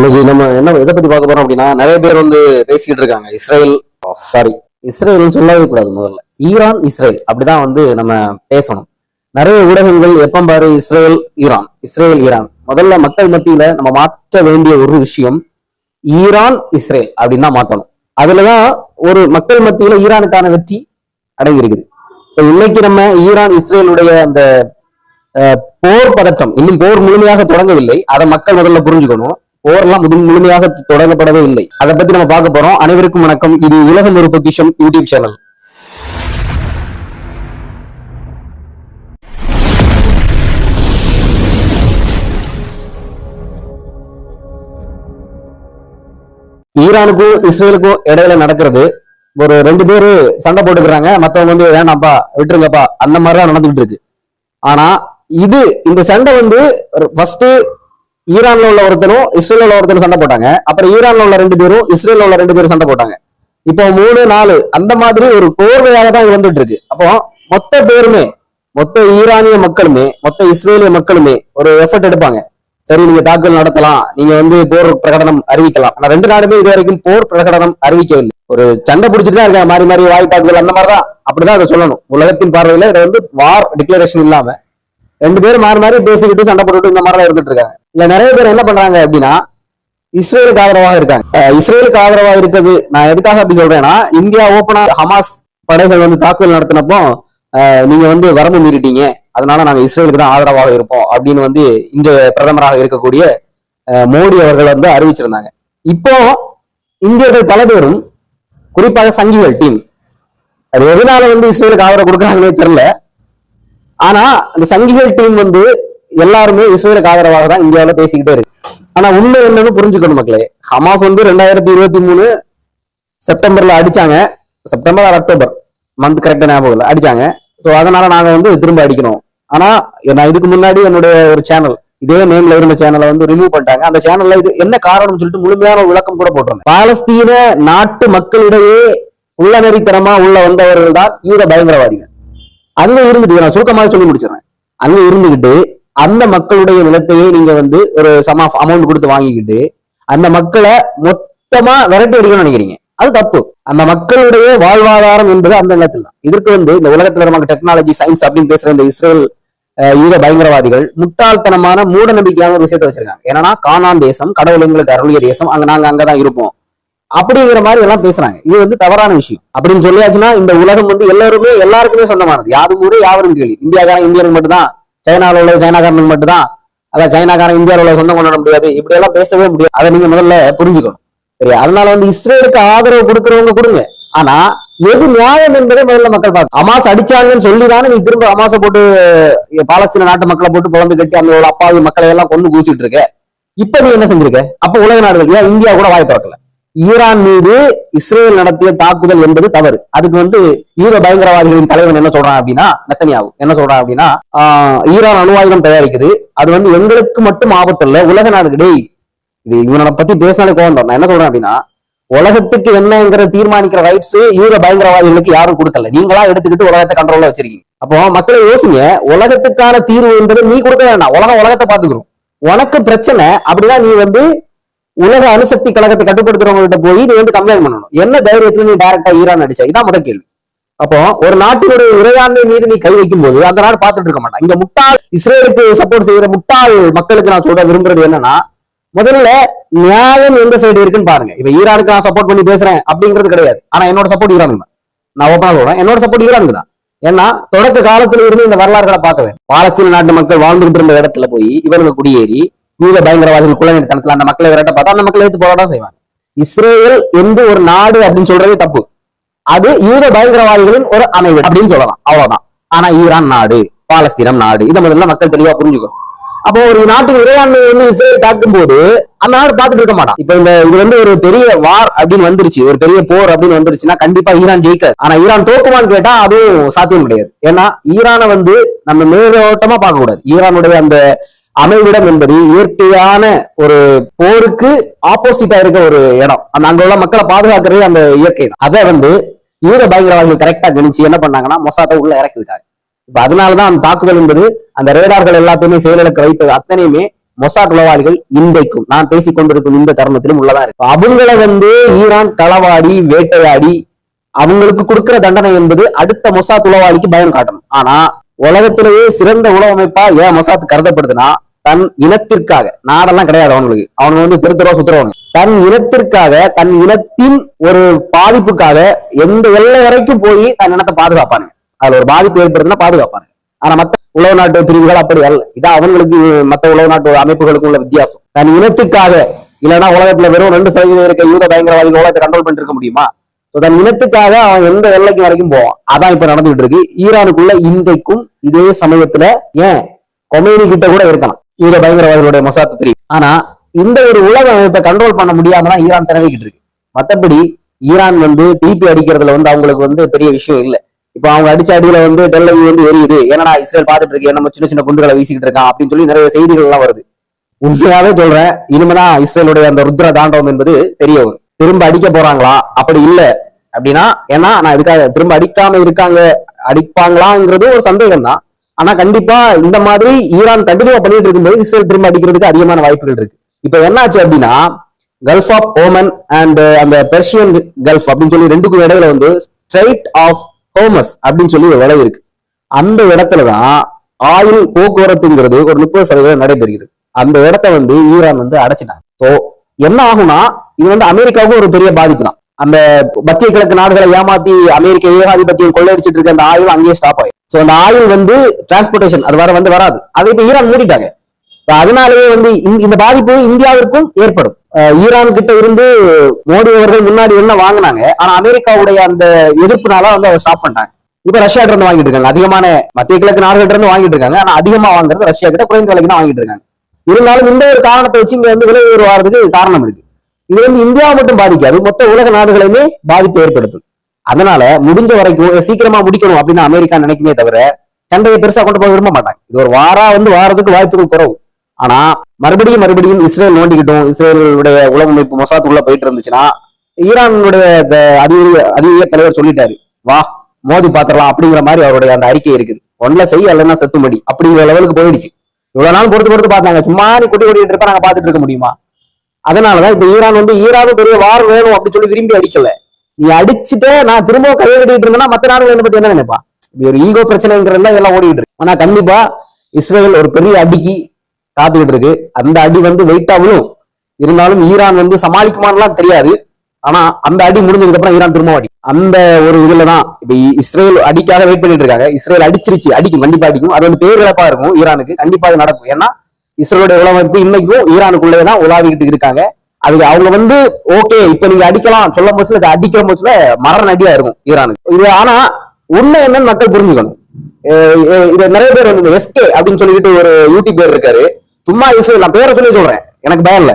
இன்னைக்கு நம்ம என்ன எதை பத்தி பார்க்க போறோம் அப்படின்னா நிறைய பேர் வந்து பேசிக்கிட்டு இருக்காங்க. இஸ்ரேல் oh, சாரி இஸ்ரேல்னு சொல்லவே கூடாது முதல்ல. Iran Israel. அப்படிதான் வந்து நம்ம பேசணும். நிறைய ஊடகங்கள் எப்பம் பாரு இஸ்ரேல் ஈரான். Israel Iran. முதல்ல மக்கள் மத்தியில நம்ம மாற்ற வேண்டிய ஒரு விஷயம் ஈரான் இஸ்ரேல் அப்படின்னு தான் மாத்தணும் அதுலதான் ஒரு மக்கள் மத்தியில ஈரானுக்கான வெற்றி அடங்கியிருக்குது. So, இன்னைக்கு நம்ம ஈரான் இஸ்ரேலுடைய அந்த போர் பதட்டம் இன்னும் போர் முழுமையாக தொடங்கவில்லை. அதை மக்கள் முதல்ல புரிஞ்சுக்கணும். போரெல்லாம் எல்லாம் முழுமையாக தொடங்கப்படவே இல்லை. அதை பத்தி நம்ம பார்க்க போறோம். அனைவருக்கும் வணக்கம். இது உலகம் ஒரு பொக்கிஷம் யூடியூப் சேனல். ஈரானுக்கும் இஸ்ரேலுக்கும் இடையில நடக்கிறது. ஒரு ரெண்டு பேரு சண்டை போட்டுக்கிறாங்க. மத்தவங்க வந்து வேணாம்ப்பா விட்டுருங்கப்பா. அந்த மாதிரிதான் நடந்துகிட்டு இருக்கு. ஆனா இது இந்த சண்டை வந்து ஃபர்ஸ்ட் ஈரான்ல உள்ள ஒருத்தரும் இஸ்ரேல உள்ள ஒருத்தரும் சண்டை போட்டாங்க. அப்புறம் ஈரான்ல உள்ள ரெண்டு பேரும் இஸ்ரேல உள்ள ரெண்டு பேரும் சண்டை போட்டாங்க. இப்போ மூணு நாலு அந்த மாதிரி ஒரு கோர்வையாக தான் இது வந்துட்டு இருக்கு அப்போ மொத்த பேருமே மொத்த ஈரானிய மக்களுமே மொத்த இஸ்ரேலிய மக்களுமே ஒரு எஃபர்ட் எடுப்பாங்க. சரி நீங்க தாக்குதல் நடத்தலாம். நீங்க வந்து போர் பிரகடனம் அறிவிக்கலாம். ஆனா ரெண்டு நாடுமே இது வரைக்கும் போர் பிரகடனம் அறிவிக்கவில்லை. ஒரு சண்டை பிடிச்சிட்டு தான் இருக்காங்க. மாறி மாறி வாய் தாக்குதல் அந்த மாதிரிதான் அப்படிதான் அதை சொல்லணும். உலகத்தின் பார்வையில இதை வந்து வார் டிக்ளரேஷன் இல்லாம ரெண்டு பேரும் மாறி மாறி பேசிக்கிட்டு சண்டை போட்டுட்டு இந்த மாதிரிலாம் இருந்துட்டு இருக்காங்க. இல்ல நிறைய பேர் என்ன பண்றாங்க அப்படின்னா இஸ்ரேலுக்கு ஆதரவாக இருக்காங்க. இஸ்ரேலுக்கு ஆதரவாக இருக்குது நான் எதுக்காக அப்படி சொல்றேன்னா இந்தியா ஓப்பனா ஹமாஸ் படைகள் வந்து தாக்குதல் நடத்தினப்போ நீங்க வந்து வரம்பு மீறிட்டீங்க. அதனால நாங்க இஸ்ரேலுக்கு தான் ஆதரவாக இருப்போம் அப்படின்னு வந்து இந்த பிரதமராக இருக்கக்கூடிய மோடி அவர்கள் வந்து அறிவிச்சிருந்தாங்க. இப்போ இந்தியர்கள் பல பேரும் குறிப்பாக சங்கிகள் டீம் அது எதனால வந்து இஸ்ரேலுக்கு ஆதரவு கொடுக்குறாங்கன்னே தெரியல. ஆனா அந்த சங்கிகள் டீம் வந்து எல்லாருமே இஸ்ரேலுக்கு ஆதரவாக தான் இந்தியாவில் பேசிக்கிட்டே இருக்கு. ஆனா உண்மை என்னன்னு புரிஞ்சுக்கணும் மக்களே. ஹமாஸ் வந்து ரெண்டாயிரத்தி இருபத்தி மூணு செப்டம்பர்ல அடிச்சாங்க. September R October. மந்த் கரெக்டா ஞாபகம் இல்லை. அடிச்சாங்க. ஸோ அதனால நாங்க வந்து திரும்ப அடிக்கணும். ஆனா நான் இதுக்கு முன்னாடி என்னுடைய ஒரு சேனல் இதே நேம்ல இருந்த சேனலை வந்து ரிமூவ் பண்ணிட்டாங்க. அந்த சேனல்ல இது என்ன காரணம்னு சொல்லிட்டு முழுமையான விளக்கம் கூட போட்டிருந்தேன். பாலஸ்தீன நாட்டு மக்களிடையே உள்ளநெறித்தனமா உள்ள வந்தவர்கள் தான் யூத பயங்கரவாதிகள். அங்க இருந்துட்டு நான் சுருக்கமாக சொல்லி முடிச்சிடறேன். அங்க இருந்துகிட்டு அந்த மக்களுடைய நிலத்தையே நீங்க வந்து ஒரு சம அமௌண்ட் கொடுத்து வாங்கிக்கிட்டு அந்த மக்களை மொத்தமா விரட்டி அடிக்கணும்னு நினைக்கிறீங்க. அது தப்பு. அந்த மக்களுடைய வாழ்வாதாரம் என்பது அந்த நிலத்தில் தான். இதற்கு வந்து இந்த உலகத்துல நமக்கு டெக்னாலஜி சயின்ஸ் அப்படின்னு பேசுற இந்த இஸ்ரேல் யூத பயங்கரவாதிகள் முட்டாள்தனமான மூட நம்பிக்கையான ஒரு விஷயத்த வச்சிருக்காங்க. ஏன்னா காணான் தேசம் கடவுள் எங்களுக்கு அருளிய தேசம். அங்க நாங்க அங்கதான் இருப்போம். அப்படிங்கிற மாதிரி எல்லாம் பேசுறாங்க. இது வந்து தவறான விஷயம். அப்படின்னு சொல்லியாச்சுன்னா இந்த உலகம் வந்து எல்லாருமே எல்லாருக்குமே சொந்தமானது. யாரும் ஊரே யாவரும் கேள்வி இந்தியாக்காரன் இந்தியனுக்கு மட்டும்தான். சைனால உள்ள சைனாக்காரனுக்கு மட்டும்தான். அதான் சைனாக்காரன் இந்தியாவில் உள்ள சொந்தம் கொண்டாட முடியாது. இப்படி எல்லாம் பேசவே முடியாது. அதை நீங்க முதல்ல புரிஞ்சுக்கணும். சரி அதனால வந்து இஸ்ரேலுக்கு ஆதரவு கொடுக்குறவங்க கொடுங்க. ஆனா எது நியாயம் என்பதை முதல்ல மக்கள் பார்க்க அமாஸ் அடிச்சாங்கன்னு சொல்லி தானே நீ திரும்ப அமாசை போட்டு பாலஸ்தீன நாட்டு மக்களை போட்டு குழந்தை கட்டி அந்த அப்பாவி மக்களை எல்லாம் கொண்டு குதிச்சுட்டு இருக்க. இப்ப நீ என்ன செஞ்சிருக்க? அப்ப உலக நாடுகள் ஏன் இந்தியா கூட வாய் திறக்கல? ஈரான் மீது இஸ்ரேல் நடத்திய தாக்குதல் என்பது தவறு. அதுக்கு வந்து யூத பயங்கரவாதிகளின் தலைவன் என்ன சொல்றான் அப்படின்னா நெத்தனியாவு என்ன சொல்றான் அப்படின்னா ஈரான் அணுவாயுதம் தயாரிக்குது. அது வந்து எங்களுக்கு மட்டும் ஆபத்து இல்ல உலக நாடு டேய் இது இவனை பத்தி பேசினாலே கோவம் நான் என்ன சொல்றேன் அப்படின்னா உலகத்துக்கு என்னங்கிற தீர்மானிக்கிற ரைட்ஸ் யூத பயங்கரவாதிகளுக்கு யாரும் கொடுக்கல. நீங்களா எடுத்துக்கிட்டு உலகத்தை கண்ட்ரோல்ல வச்சிருக்கீங்க. அப்போ மக்களை யோசிங்க உலகத்துக்கான தீர்வு என்பது நீ கொடுக்க வேண்டாம். உலகம் உலகத்தை பாத்துக்கிறோம் உனக்கு பிரச்சனை அப்படின்னா நீ வந்து உலக அணுசக்தி கழகத்தை கட்டுப்படுத்துறவங்க கிட்ட போய் நீ வந்து கம்ப்ளைண்ட் பண்ணணும். என்ன தைரியத்துல நீ டைரக்டா ஈரான் அடிச்சா? இதான் முதல் கேள்வி. அப்போ ஒரு நாட்டினுடைய இறையாண்மை மீது நீ கை வைக்கும் போது அந்த நாடு பார்த்துட்டு இருக்க மாட்டான். இங்க முட்டாள் இஸ்ரேலுக்கு சப்போர்ட் செய்யற முட்டாள் மக்களுக்கு நான் சொல்ற விரும்புறது என்னன்னா முதல்ல நியாயம் எந்த சைடு இருக்குன்னு பாருங்க. இப்ப ஈரானுக்கு நான் சப்போர்ட் பண்ணி பேசுறேன் அப்படிங்கிறது கிடையாது. ஆனா என்னோட சப்போர்ட் ஈரானுக்கு தான். நான் ஓப்பனா சொல்றேன். என்னோட சப்போர்ட் ஈரானுக்கு தான். ஏன்னா தொடக்க காலத்துல இருந்து இந்த வரலாறுகளை பார்க்க வேண்டும். பாலஸ்தீன நாட்டு மக்கள் வாழ்ந்துகிட்டு இருந்த இடத்துல போய் இவர்கள் குடியேறி யூத பயங்கரவாதிகள் குலநிறுத்தனத்துல அந்த மக்களை விரட்ட பார்த்தா அந்த மக்களை எடுத்து போராட்டம் செய்வாங்க. இஸ்ரேல் என்று ஒரு நாடு அப்படின்னு சொல்றதே தப்பு. அது யூத பயங்கரவாதிகளின் ஒரு அமைவு அப்படின்னு சொல்லலாம். அவ்வளவுதான். ஆனா ஈரான் நாடு பாலஸ்தீனம் நாடு இதை முதல்ல மக்கள் தெளிவா புரிஞ்சுக்கணும். அப்போ ஒரு நாட்டின் இறையாண்மை வந்து இஸ்ரேல் தாக்கும் போது அந்த நாடு பார்த்துட்டு இருக்க மாட்டான். இப்ப இந்த இது வந்து ஒரு பெரிய வார் அப்படின்னு வந்துருச்சு. ஒரு பெரிய போர் அப்படின்னு வந்துருச்சுன்னா கண்டிப்பா ஈரான் ஜெயிக்காது. ஆனா ஈரான் தோக்குமான்னு கேட்டா அதுவும் சாத்தியம் கிடையாது. ஏன்னா ஈரானை வந்து நம்ம மேலோட்டமா பார்க்க கூடாது ஈரானுடைய அந்த அமைவிடம் என்பது இயற்கையான ஒரு போருக்கு ஆப்போசிட்டா இருக்க ஒரு இடம். அந்த அங்க உள்ள மக்களை பாதுகாக்கிறது அந்த இயற்கை தான். அதை வந்து யூத பயங்கரவாதிகள் கரெக்டா கணிச்சு என்ன பண்ணாங்கன்னா மொசாத்தை உள்ள இறக்கி விட்டாங்க. இப்ப அதனாலதான் அந்த தாக்குதல் என்பது அந்த ரேடார்கள் எல்லாத்தையுமே செயலிழக்க வைத்தது அத்தனையுமே மொசாட் உளவாளிகள் இன்றைக்கும் நான் பேசிக் கொண்டிருக்கும் இந்த தருணத்திலும் உள்ளதா இருக்கு. அவங்கள வந்து ஈரான் களவாடி வேட்டையாடி அவங்களுக்கு கொடுக்கிற தண்டனை என்பது அடுத்த மொசாத் உளவாளிக்கு பயம் காட்டணும். ஆனா உலகத்திலேயே சிறந்த உளவு அமைப்பா ஏன் மொசாத் கருதப்படுதுன்னா தன் இனத்திற்காக நாடெல்லாம் கிடையாது அவங்களுக்கு அவங்க வந்து திரு திருவா சுத்துறவங்க தன் இனத்திற்காக தன் இனத்தின் ஒரு பாதிப்புக்காக எந்த எல்லை வரைக்கும் போய் தன் இனத்தை பாதுகாப்பாங்க அதுல ஒரு பாதிப்பு ஏற்படுதுன்னா பாதுகாப்பாங்க ஆனா மத்த உலக நாட்டு பிரிவுகள் அப்படி அல்ல. இதான் அவங்களுக்கு மத்த உலக நாட்டு அமைப்புகளுக்கு உள்ள வித்தியாசம். தன் இனத்துக்காக இல்லைன்னா உலகத்துல வெறும் ரெண்டு சதவீதம் இருக்க யூத பயங்கரவாதிகள் உலகத்தை கண்ட்ரோல் பண்ணிட்டு இருக்க முடியுமா தன் இனத்துக்காக அவன் எந்த எல்லைக்கு வரைக்கும் போவான்? அதான் இப்ப நடந்துகிட்டு இருக்கு. ஈரானுக்குள்ள இன்றைக்கும் இதே சமயத்துல ஏன்? கொமேனி கிட்ட கூட இருக்கலாம். ஈர பயங்கரவாதிகளுடைய மொசாத் பிரிவு ஆனா இந்த ஒரு உலக அமைப்பை கண்ட்ரோல் பண்ண முடியாம தான் ஈரான் திறவிக்கிட்டு இருக்கு. மத்தபடி ஈரான் வந்து திருப்பி அடிக்கிறதுல வந்து அவங்களுக்கு வந்து பெரிய விஷயம் இல்லை. இப்போ அவங்க அடிச்ச அடியில வந்து டெல்லவி வந்து எரியுது. என்னடா இஸ்ரேல் பார்த்துட்டு இருக்கு நம்ம சின்ன சின்ன குண்டுகளை வீசிக்கிட்டு இருக்கான் அப்படின்னு சொல்லி நிறைய செய்திகள் எல்லாம் வருது. உண்மையாவே சொல்றேன் இனிமேதான் இஸ்ரேலுடைய அந்த ருத்ர தாண்டவம் என்பது தெரிய வரும். திரும்ப அடிக்க போறாங்களா? அப்படி இல்ல. அப்படின்னா ஏன்னா நான் இதுக்காக திரும்ப அடிக்காம இருக்காங்க அடிப்பாங்களாங்கிறது ஒரு சந்தேகம் தான் ஆனா கண்டிப்பா இந்த மாதிரி ஈரான் கண்டினியூ பண்ணிட்டு இருக்கும்போது இஸ்ரேல் திரும்ப அடிக்கிறதுக்கு அதிகமான வாய்ப்புகள் இருக்கு. இப்ப என்னாச்சு அப்படின்னா கல்ஃப் ஆஃப் ஓமன் அண்ட் அந்த பெர்ஷியன் கல்ஃப் அப்படின்னு சொல்லி ரெண்டுக்கும் இடையில வந்து ஸ்ட்ரைட் ஆஃப் ஹோமஸ் அப்படின்னு சொல்லி ஒரு இடம் இருக்கு. அந்த இடத்துலதான் ஆயில் போக்குவரத்துங்கிறது ஒரு முப்பது சதவீதம் நடைபெறுகிறது. அந்த இடத்த வந்து ஈரான் வந்து அடைச்சிட்டாங்க. ஸோ என்ன ஆகும்னா இது வந்து அமெரிக்காவுக்கும் ஒரு பெரிய பாதிப்பு தான். அந்த மத்திய கிழக்கு நாடுகளை ஏமாத்தி அமெரிக்க ஏகாதிபத்தியம் கொள்ளையடிச்சிட்டு இருக்க அந்த ஆயுள் அங்கேயே ஸ்டாப் ஆயிடும் ஸோ அந்த ஆயில் வந்து டிரான்ஸ்போர்டேஷன் அது வர வந்து வராது. அதை இப்ப ஈரான் மூடிட்டாங்க. இப்ப அதனாலேயே வந்து இந்த- இந்த பாதிப்பு இந்தியாவிற்கும் ஏற்படும். ஈரான் கிட்ட இருந்து மோடி அவர்கள் முன்னாடி என்ன வாங்கினாங்க ஆனா அமெரிக்காவுடைய அந்த எதிர்ப்புனால வந்து அதை ஸ்டாப் பண்ணிட்டாங்க. இப்ப ரஷ்யா இருந்து வாங்கிட்டு இருக்காங்க. அதிகமான மத்திய கிழக்கு நாடுகள்ட்ட இருந்து வாங்கிட்டு இருக்காங்க. ஆனா அதிகமா வாங்குறது ரஷ்யா கிட்ட குறைந்த விலைக்கு தான் வாங்கிட்டு இருக்காங்க. இருந்தாலும் இந்த ஒரு காரணத்தை வச்சு இங்க வந்து விலை உயர்வு காரணம் இருக்கு. இது வந்து இந்தியா மட்டும் பாதிக்காது. மொத்த உலக நாடுகளையுமே பாதிப்பு ஏற்படுத்தும். அதனால முடிஞ்ச வரைக்கும் சீக்கிரமா முடிக்கணும் அப்படின்னு அமெரிக்கா நினைக்குமே தவிர சண்டையை பெருசா கொண்டு போக விரும்ப மாட்டாங்க. இது ஒரு வாரா வந்து வாரத்துக்கு வாய்ப்புகள் குறவு. ஆனா மறுபடியும் மறுபடியும் இஸ்ரேல் நோண்டிக்கிட்டும் இஸ்ரேலுடைய உளவமைப்பு மொசாத் உள்ள போயிட்டு இருந்துச்சுன்னா ஈரானுடைய அதிக அதிக தலைவர் சொல்லிட்டாரு வா மோதி பாத்திரலாம் அப்படிங்கிற மாதிரி அவருடைய அந்த அறிக்கை இருக்குது. ஒன்ல செய்ய இல்லைன்னா செத்துமடி அப்படிங்கிற லெவலுக்கு போயிடுச்சு. இவ்வளவு நாள் பொறுத்து பொறுத்து பார்த்தாங்க. சும்மா நீ குட்டி கொட்டிட்டு இருப்ப நாங்க பாத்துட்டு இருக்க முடியுமா? அதனாலதான் இப்ப ஈரான் வந்து ஈரானும் பெரிய வார் வேணும் அப்படின்னு சொல்லி விரும்பி அடிக்கல. நீ அடிச்சுட்டு நான் திரும்ப கையை கட்டிட்டு இருந்தேன்னா மத்த நாடுகள் என்ன பத்தி என்ன நினைப்பா? ஒரு ஈகோ பிரச்சனைங்கிறதுல எல்லாம் ஓடிட்டு இருக்கு. ஆனா கண்டிப்பா இஸ்ரேல் ஒரு பெரிய அடிக்கு காத்துக்கிட்டு இருக்கு. அந்த அடி வந்து வெயிட்டா விழும். இருந்தாலும் ஈரான் வந்து சமாளிக்குமான்லாம் தெரியாது. ஆனா அந்த அடி முடிஞ்சதுக்கு அப்புறம் ஈரான் திரும்ப அடி அந்த ஒரு இதுலதான் இப்ப இஸ்ரேல் அடிக்காக வெயிட் பண்ணிட்டு இருக்காங்க. இஸ்ரேல் அடிச்சிருச்சு. அடிக்கும் கண்டிப்பா அடிக்கும். அது வந்து பேரிழப்பா இருக்கும் ஈரானுக்கு. கண்டிப்பா அது நடக்கும். ஏன்னா இஸ்ரேலோட உளவமைப்பு இன்னைக்கும் ஈரானுக்குள்ளே தான் உலாவிக்கிட்டு இருக்காங்க. அது அவங்க வந்து ஓகே இப்ப நீங்க அடிக்கலாம் சொல்லும் போச்சுல அது அடிக்கிற போச்சுல மரண அடியா இருக்கும் ஈரானுக்கு. இது ஆனா உண்மை என்னன்னு மக்கள் புரிஞ்சுக்கணும். இது நிறைய பேர் வந்து எஸ்கே அப்படின்னு சொல்லிட்டு ஒரு யூடியூப் பேர் இருக்காரு. சும்மா இசை நான் பேரை சொல்லி சொல்றேன். எனக்கு பயம் இல்ல.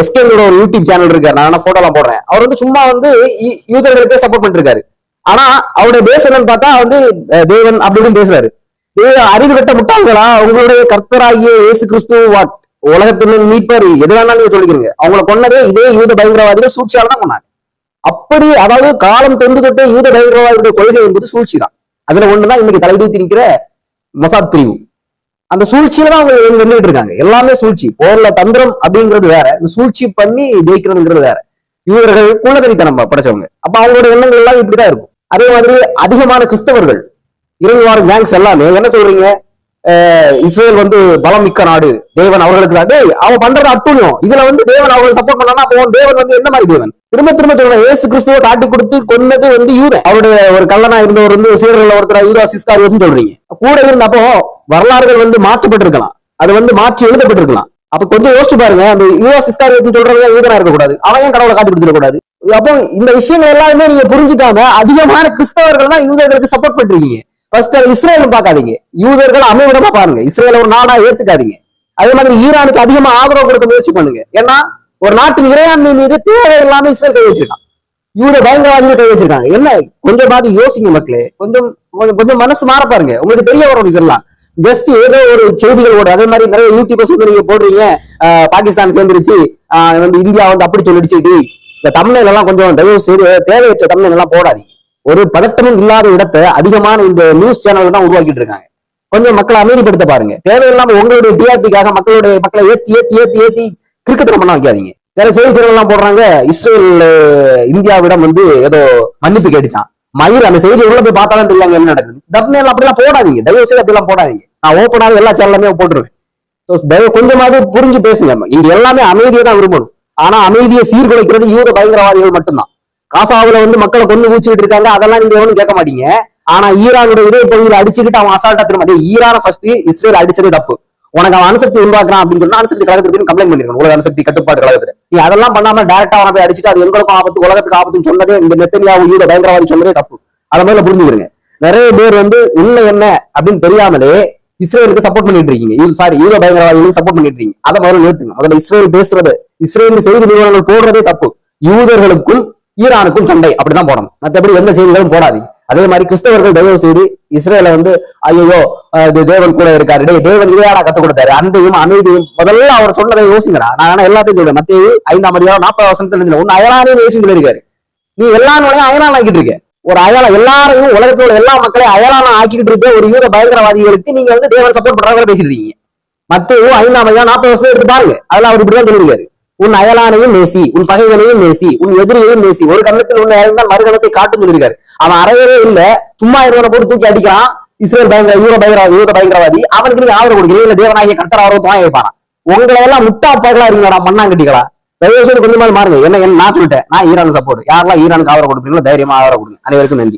எஸ்கேங்களோட ஒரு யூடியூப் சேனல் இருக்காரு நான் போட்டோ எல்லாம் போடுறேன். அவர் வந்து சும்மா வந்து யூ- யூதர்களுக்கே சப்போர்ட் பண்ணிருக்காரு. ஆனா அவருடைய பேச என்னன்னு பார்த்தா வந்து தேவன் அப்படி இப்படின்னு பேசுறாரு அறிவு கட்ட முட்டாங்களா உங்களுடைய கர்த்தராகிய இயேசு கிறிஸ்து வாட் உலகத்தின் மீட்பர் எது வேணாலும் நீங்க சொல்லிக்கிறீங்க. அவங்கள கொன்னதே இதே யூத பயங்கரவாதிகள் சூழ்ச்சியால தான் கொண்டாங்க அப்படி அதாவது காலம் தொண்டு தொட்டே யூத பயங்கரவாதிகளுடைய கொள்கை என்பது சூழ்ச்சி தான் அதுல ஒண்ணுதான் இன்னைக்கு தலை தூக்கி நிற்கிற மொசாத் பிரிவு. அந்த சூழ்ச்சியில தான் அவங்க நின்றுட்டு இருக்காங்க. எல்லாமே சூழ்ச்சி. போர்ல தந்திரம் அப்படிங்கிறது வேற. இந்த சூழ்ச்சி பண்ணி ஜெயிக்கிறதுங்கிறது வேற. இவர்கள் குலகரித்தனம் படைச்சவங்க. அப்ப அவங்களோட எண்ணங்கள் எல்லாம் இப்படிதான் இருக்கும். அதே மாதிரி அதிகமான கிறிஸ்தவர்கள் இறைவார் கேங்ஸ் எல்லாமே என்ன சொல்றீங்க? இஸ்ரேல் வந்து பலம் மிக்க நாடு. தேவன் அவர்களுக்கு தான். டேய் அவன் பண்றது அட்டுழியம் இதுல வந்து தேவன் அவங்களுக்கு சப்போர்ட் பண்ணா அப்போ தேவன் வந்து என்ன மாதிரி தேவன்? திரும்ப திரும்ப திரும்ப ஏசு கிறிஸ்துவ காட்டி கொடுத்து கொன்னது வந்து யூதன். அவருடைய ஒரு கல்லனா இருந்தவர் வந்து சீரர்கள் ஒருத்தர் யூதா சிஸ்காரியத்னு சொல்றீங்க. கூட இருந்தப்போ வரலாறுகள் வந்து மாற்றப்பட்டிருக்கலாம். அது வந்து மாற்றி எழுதப்பட்டிருக்கலாம். அப்ப கொஞ்சம் யோசிச்சு பாருங்க. அந்த யூதா சிஸ்காரியத்னு சொல்றவங்க யூதனா இருக்கக்கூடாது. அவன் ஏன் கடவுளை காட்டி கொடுத்துடக்கூடாது? அப்போ இந்த விஷயங்கள் எல்லாருமே நீங்க புரிஞ்சுக்காம அதிகமான கிறிஸ்தவர்கள் தான் யூதர்களுக்கு சப்போர்ட் பண்றீங்க ஃபர்ஸ்ட் இஸ்ரேல் பார்க்காதீங்க. யூதர்கள் அமைவிடமா பாருங்க. இஸ்ரேல ஒரு நாடா ஏத்துக்காதீங்க. அதே மாதிரி ஈரானுக்கு அதிகமா ஆதரவு கொடுக்க முயற்சி பண்ணுங்க. ஏன்னா ஒரு நாட்டின் இறையாண்மை மீது தேவையில்லாம இஸ்ரேல் கை வச்சிருக்கான். யூத பயங்கரவாதிகள் கை வச்சிருக்காங்க. என்ன? கொஞ்சம் பாதி யோசிங்க மக்களே. கொஞ்சம் கொஞ்சம் கொஞ்சம் மனசு மாற பாருங்க. உங்களுக்கு தெரிய வரும் இதெல்லாம். ஜஸ்ட் ஏதோ ஒரு செய்திகள் ஓடு. அதே மாதிரி நிறைய யூடியூபர்ஸ் வந்து நீங்க போடுறீங்க பாகிஸ்தான் சேர்ந்துருச்சு. வந்து இந்தியா வந்து அப்படி சொல்லிடுச்சு. இந்த தமிழ்ல எல்லாம் கொஞ்சம் தயவு செய்து தேவையற்ற தமிழ் எல்லாம் போடாதீங்க. ஒரு பதட்டமும் இல்லாத இடத்தை அதிகமான இந்த நியூஸ் சேனல் தான் உருவாக்கிட்டு இருக்காங்க. கொஞ்சம் மக்களை அமைதிப்படுத்த பாருங்க. தேவையில்லாம உங்களுடைய டிஆர்பிக்காக மக்களுடைய மக்களை ஏத்தி ஏத்தி ஏத்தி ஏத்தி கிறுக்கத்தனம் பண்ண வைக்காதீங்க. சில செய்தி சேனல்லாம் போடுறாங்க இஸ்ரேல் இந்தியாவிடம் வந்து ஏதோ மன்னிப்பு கேட்டுச்சான் மயிர் அந்த செய்தி உள்ள போய் பார்த்தாலும் தெரியாங்க என்ன நடக்குது தப்னேல் அப்படிலாம் போடாதீங்க. தயவு செய்து அப்படிலாம் போடாதீங்க. நான் ஓப்பனாக எல்லா சேனலுமே போட்டுருவேன் ஸோ தயவு கொஞ்சமாவது புரிஞ்சு பேசுங்க. இங்க எல்லாமே அமைதியை தான் விரும்பணும். ஆனா அமைதியை சீர்குலைக்கிறது யூத பயங்கரவாதிகள் மட்டும்தான். காசாவில் வந்து மக்களை கொண்டு ஊச்சிட்டு இருக்காங்க. அதெல்லாம் நீங்க எவனும் கேட்க மாட்டீங்க. ஆனா ஈரானுடைய இதே பகுதியில் அடிச்சுக்கிட்டு அவன் அசால்ட்டா திரும்ப ஈரான ஃபர்ஸ்ட் இஸ்ரேல் அடிச்சதே தப்பு. உனக்கு அவன் அணுசக்தி உருவாக்குறான் அப்படின்னு சொன்னா அணுசக்தி கழகத்துக்கு கம்ப்ளைண்ட் பண்ணிருக்கணும் உலக அணுசக்தி கட்டுப்பாடு கழகத்துல. நீ அதெல்லாம் பண்ணாம டேரக்டா அவனை போய் அடிச்சுட்டு அது எங்களுக்கும் ஆபத்து உலகத்துக்கு ஆபத்துன்னு சொன்னதே இந்த நெத்தனியாவும் யூத பயங்கரவாதி சொன்னதே தப்பு. அதை மாதிரி புரிஞ்சுக்கிறங்க நிறைய பேர் வந்து உண்மை என்ன அப்படின்னு தெரியாமலே இஸ்ரேலுக்கு சப்போர்ட் பண்ணிட்டு இருக்கீங்க. சாரி யூத பயங்கரவாதிகளுக்கு சப்போர்ட் பண்ணிட்டு இருக்கீங்க. அதை முதல்ல நிறுத்துங்க. முதல்ல இஸ்ரேல் பேசுறது இஸ்ரேல் செய்தி நிறுவனங்கள் போடுறதே தப்பு. யூதர்களுக்கும் ஈரானுக்கும் சண்டை அப்படிதான் போடணும். மற்றபடி எந்த செய்திகளும் போடாது அதே மாதிரி கிறிஸ்தவர்கள் தயவு செய்து இஸ்ரேல வந்து ஐயோ தேவன் கூட இருக்காரு. டே தேவன் இதையாடா கத்து கொடுத்தாரு? அன்பையும் அமைதியும் முதல்ல அவர் சொன்னதை யோசிங்கடா. நான் ஆனா எல்லாத்தையும் சொல்றேன். மத்திய ஐந்தாம் அதிகாரம் நாற்பது வருஷத்துல இருந்து ஒன்னு அயலானே யோசிச்சு சொல்லியிருக்காரு நீ எல்லா நோளையும் அயலான் ஆக்கிட்டு இருக்க. ஒரு அயலா எல்லாரையும் உலகத்துல உள்ள எல்லா மக்களையும் அயலான ஆக்கிட்டு இருக்க ஒரு யூத பயங்கரவாதிகளுக்கு நீங்க வந்து தேவன் சப்போர்ட் பண்றாங்க பேசிட்டு இருக்கீங்க. மத்திய ஐந்தாம் அதிகாரம் நாற்பது வருஷத்துல எடுத்து பாருங்க. அதெல்லாம் அவர் இப்படிதான் சொல்லியிருக்காரு. உன் அயலானையும் நேசி உன் பகைவனையும் நேசி உன் எதிரியையும் நேசி. ஒரு கண்ணத்தில் உன்னை இறந்தால் மறுகணத்தை காட்டும் சொல்லியிருக்காரு. அவன் அறையவே இல்ல. சும்மா இருவனை போட்டு தூக்கி அடிக்கிறான். இஸ்ரேல் பயங்கர யூர பயங்கரவாதி யூத பயங்கரவாதி. அவனுக்கு நீங்க ஆதரவு கொடுக்கல இல்ல தேவனாகிய கர்த்தர் ஆர்வம் வாங்கி வைப்பானா உங்களை எல்லாம் முட்டா பயங்களா இருக்கீங்களா மண்ணாங்கட்டிகளா? தயவு செய்து கொஞ்சமாவது மாறுங்க. என்ன என்ன நான் சொல்லிட்டேன். நான் ஈரான் சப்போர்ட் யாரெல்லாம் ஈரானுக்கு ஆதரவு கொடுப்பீங்களோ தைரியமா ஆதரவு கொடுங்க. அனைவருக்கும் நன்றி.